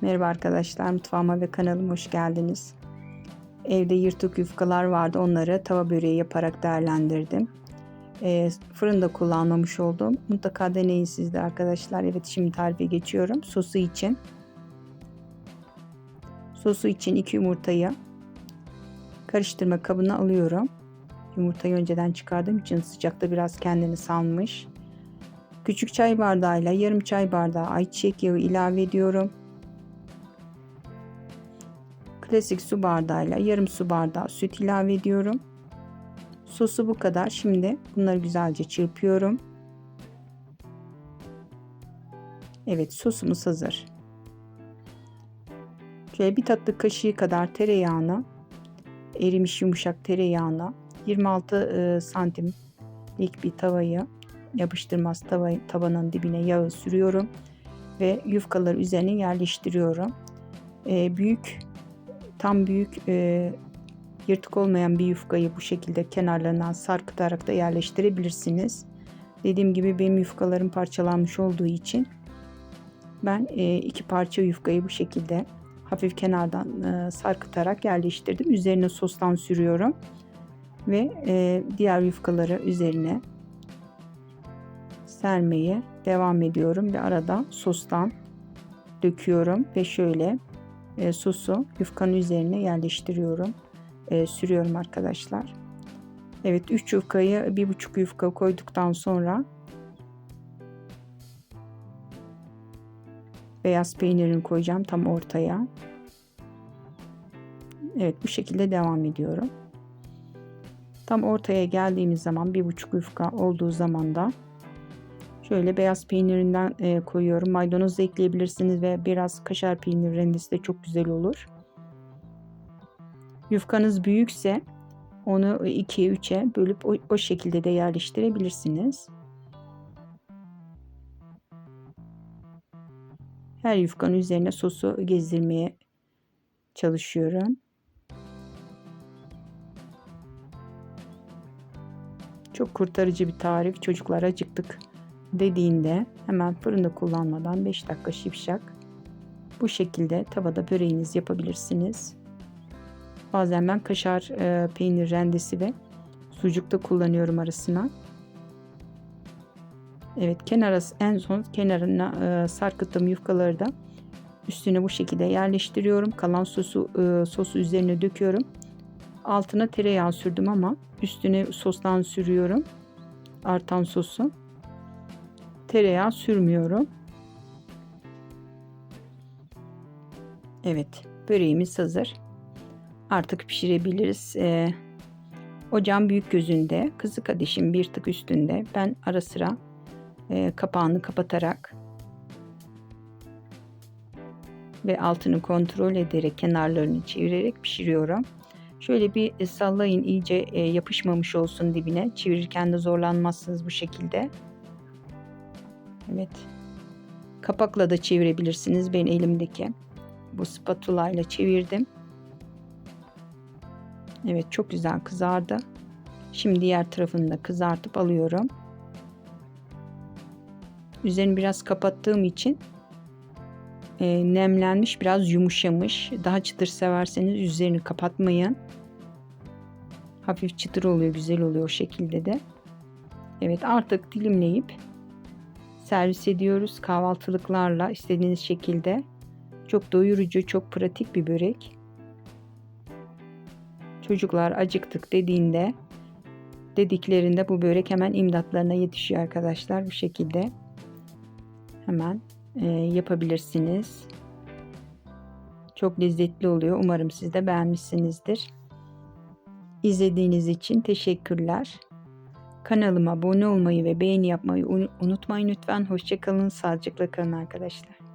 Merhaba arkadaşlar, mutfağıma ve kanalıma hoş geldiniz. Evde yırtık yufkalar vardı, onları tava böreği yaparak değerlendirdim. E, fırında kullanmamış oldum. Mutlaka deneyin siz de arkadaşlar. Evet şimdi tarife geçiyorum. Sosu için. Sosu için 2 yumurtayı karıştırma kabına alıyorum. Yumurtayı önceden çıkardığım için sıcakta biraz kendini salmış. Küçük çay bardağıyla yarım çay bardağı ayçiçek yağı ilave ediyorum. Klasik su bardağıyla yarım su bardağı süt ilave ediyorum. Sosu bu kadar. Şimdi bunları güzelce çırpıyorum. Evet sosumuz hazır. Şöyle bir tatlı kaşığı kadar tereyağını erimiş yumuşak tereyağına 26 santimlik bir tavayı yapıştırmaz tava, tavanın dibine yağı sürüyorum ve yufkaları üzerine yerleştiriyorum. E, büyük tam büyük e, yırtık olmayan bir yufkayı bu şekilde kenarlarından sarkıtarak da yerleştirebilirsiniz. Dediğim gibi benim yufkalarım parçalanmış olduğu için ben e, iki parça yufkayı bu şekilde hafif kenardan e, sarkıtarak yerleştirdim. Üzerine sostan sürüyorum ve e, diğer yufkaları üzerine sermeye devam ediyorum ve arada sostan döküyorum ve şöyle e, sosu yufkanın üzerine yerleştiriyorum. E, sürüyorum arkadaşlar. Evet 3 yufkayı bir buçuk yufka koyduktan sonra beyaz peynirini koyacağım tam ortaya. Evet bu şekilde devam ediyorum. Tam ortaya geldiğimiz zaman bir buçuk yufka olduğu zaman da şöyle beyaz peynirinden e, koyuyorum. Maydanoz da ekleyebilirsiniz ve biraz kaşar peynir rendesi de çok güzel olur. Yufkanız büyükse onu 2'ye 3'e bölüp o, o şekilde de yerleştirebilirsiniz. Her yufkanın üzerine sosu gezdirmeye çalışıyorum. Çok kurtarıcı bir tarif. Çocuklar acıktık dediğinde hemen fırında kullanmadan 5 dakika şipşak bu şekilde tavada böreğiniz yapabilirsiniz. Bazen ben kaşar e, peynir rendesi ve sucuk da kullanıyorum arasına. Evet kenara en son kenarına e, sarkıttığım yufkaları da üstüne bu şekilde yerleştiriyorum. Kalan sosu e, sosu üzerine döküyorum. Altına tereyağı sürdüm ama üstüne sostan sürüyorum. Artan sosu. Tereyağı sürmüyorum. Evet böreğimiz hazır. Artık pişirebiliriz. Ee, ocağın büyük gözünde kızık ateşin bir tık üstünde ben ara sıra e, kapağını kapatarak ve altını kontrol ederek kenarlarını çevirerek pişiriyorum. Şöyle bir sallayın iyice e, yapışmamış olsun dibine. Çevirirken de zorlanmazsınız bu şekilde. Evet. Kapakla da çevirebilirsiniz. Ben elimdeki bu spatula ile çevirdim. Evet çok güzel kızardı. Şimdi diğer tarafını da kızartıp alıyorum. Üzerini biraz kapattığım için e, nemlenmiş biraz yumuşamış. Daha çıtır severseniz üzerini kapatmayın. Hafif çıtır oluyor güzel oluyor o şekilde de. Evet artık dilimleyip servis ediyoruz kahvaltılıklarla istediğiniz şekilde. Çok doyurucu, çok pratik bir börek. Çocuklar acıktık dediğinde dediklerinde bu börek hemen imdatlarına yetişiyor arkadaşlar bu şekilde. Hemen e, yapabilirsiniz. Çok lezzetli oluyor. Umarım siz de beğenmişsinizdir. İzlediğiniz için teşekkürler. Kanalıma abone olmayı ve beğeni yapmayı unutmayın lütfen. Hoşçakalın, sağlıcakla kalın arkadaşlar.